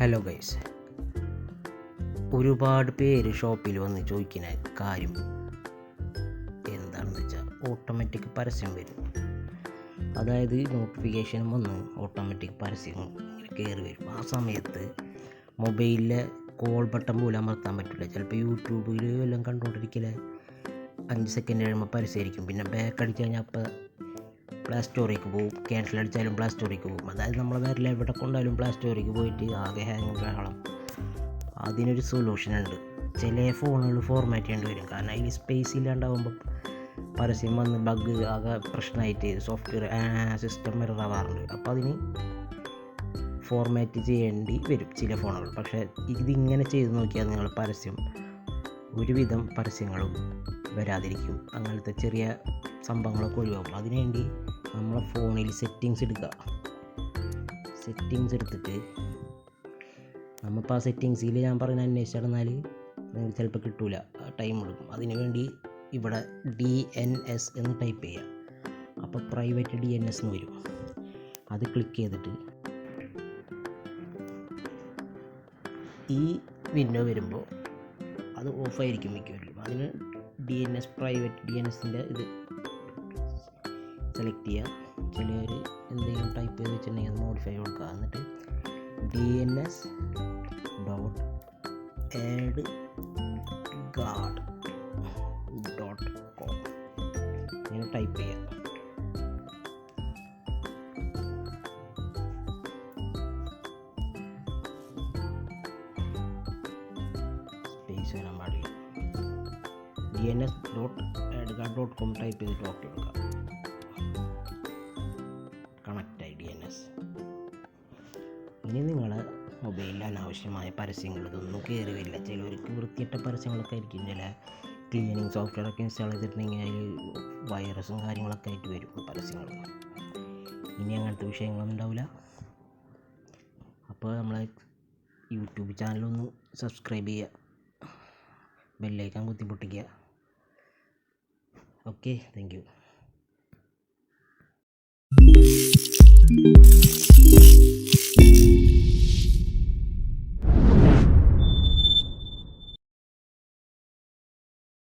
Hello guys ഒരുപാട് പേര് ഷോപ്പിൽ വന്ന് ചോദിക്കുന്ന കാര്യം എന്താണെന്ന് വെച്ചാൽ ഓട്ടോമാറ്റിക് പരസ്യം വരും. അതായത് നോട്ടിഫിക്കേഷൻ വന്ന് ഓട്ടോമാറ്റിക് പരസ്യം കയറി വരും. ആ സമയത്ത് മൊബൈലിലെ കോൾ ബട്ടൺ പോലും അമർത്താൻ പറ്റില്ല ചിലപ്പോൾ യൂട്യൂബിൽ എല്ലാം കണ്ടുകൊണ്ടിരിക്കില്ല അഞ്ച് സെക്കൻഡ് കഴിയുമ്പോൾ പരസ്യമായിരിക്കും പിന്നെ ബാക്ക് അടിച്ച് കഴിഞ്ഞാൽ അപ്പോൾ പ്ലേ സ്റ്റോറിലേക്ക് പോകും ക്യാൻസൽ അടിച്ചാലും പ്ലേ സ്റ്റോറിലേക്ക് പോകും അതായത് നമ്മൾ വേറെ എവിടെ കൊണ്ടാലും പ്ലേ സ്റ്റോറിലേക്ക് പോയിട്ട് ആകെ ഹാങ് ബഹളം. അതിനൊരു സൊല്യൂഷൻ ഉണ്ട്. ചില ഫോണുകൾ ഫോർമാറ്റ് ചെയ്യേണ്ടി വരും. കാരണം അതിൽ സ്പേസ് ഇല്ലാണ്ടാവുമ്പോൾ പരസ്യം വന്ന് ബഗ് ആകെ പ്രശ്നമായിട്ട് സോഫ്റ്റ്വെയർ സിസ്റ്റം എററാവാറുണ്ട് അപ്പോൾ അതിന് ഫോർമാറ്റ് ചെയ്യേണ്ടി വരും ചില ഫോണുകൾ പക്ഷേ ഇതിങ്ങനെ ചെയ്ത് നോക്കിയാൽ നിങ്ങൾ പരസ്യം ഒരുവിധം പരസ്യങ്ങളും വരാതിരിക്കും. അങ്ങനത്തെ ചെറിയ സംഭവങ്ങളൊക്കെ ഒഴിവാക്കും. അതിനുവേണ്ടി നമ്മളെ ഫോണിൽ സെറ്റിങ്സ് എടുക്കുക സെറ്റിങ്സ് എടുത്തിട്ട് നമ്മളിപ്പോൾ ആ സെറ്റിങ്സിൽ ഞാൻ പറഞ്ഞ അന്വേഷിച്ചാൽ ചിലപ്പോൾ കിട്ടൂല. ടൈം എടുക്കും. അതിനുവേണ്ടി ഇവിടെ ഡി എൻ എസ് എന്ന് ടൈപ്പ് ചെയ്യുക അപ്പോൾ പ്രൈവറ്റ് ഡി എൻ എസ് എന്ന് വരും. അത് ക്ലിക്ക് ചെയ്തിട്ട് ഈ വിൻഡോ വരുമ്പോൾ അത് ഓഫായിരിക്കും മിക്കവാറും അതിന് D N S private D N എസിന്റെ ഇത് സെലക്ട് ചെയ്യുക ചിലവർ എന്തെങ്കിലും ടൈപ്പ് ചെയ്ത് വെച്ചിട്ടുണ്ടെങ്കിൽ അത് മോഡിഫൈ കൊടുക്കുക എന്നിട്ട് D N S dot AdGuard dot com ഇങ്ങനെ ടൈപ്പ് ചെയ്യുക വരാൻ പാടില്ല D N S dot AdGuard dot com type ചെയ്തിട്ട് ഓക്കെ കൊടുക്കുക കണക്റ്റ് ആയി ഡി എൻ എസ് ഇനി നിങ്ങൾ മൊബൈലിൽ അനാവശ്യമായ പരസ്യങ്ങൾ ഇതൊന്നും കയറിവരില്ല ചിലവർക്ക് വൃത്തിയിട്ട പരസ്യങ്ങളൊക്കെ ആയിരിക്കും. ചില ക്ലീനിങ് സോഫ്റ്റ്വെയർ ഒക്കെ ഇൻസ്റ്റാൾ ചെയ്തിട്ടുണ്ടെങ്കിൽ അതിൽ വൈറസും കാര്യങ്ങളൊക്കെ ആയിട്ട് വരും പരസ്യങ്ങൾ ഇനി അങ്ങനത്തെ വിഷയങ്ങളൊന്നും ഉണ്ടാവില്ല അപ്പോൾ നമ്മളെ യൂട്യൂബ് ചാനലൊന്ന് സബ്സ്ക്രൈബ് ചെയ്യുക. ബെല്ലൈക്കാൻ കുത്തി പൊട്ടിക്കുക ഓക്കെ താങ്ക് യു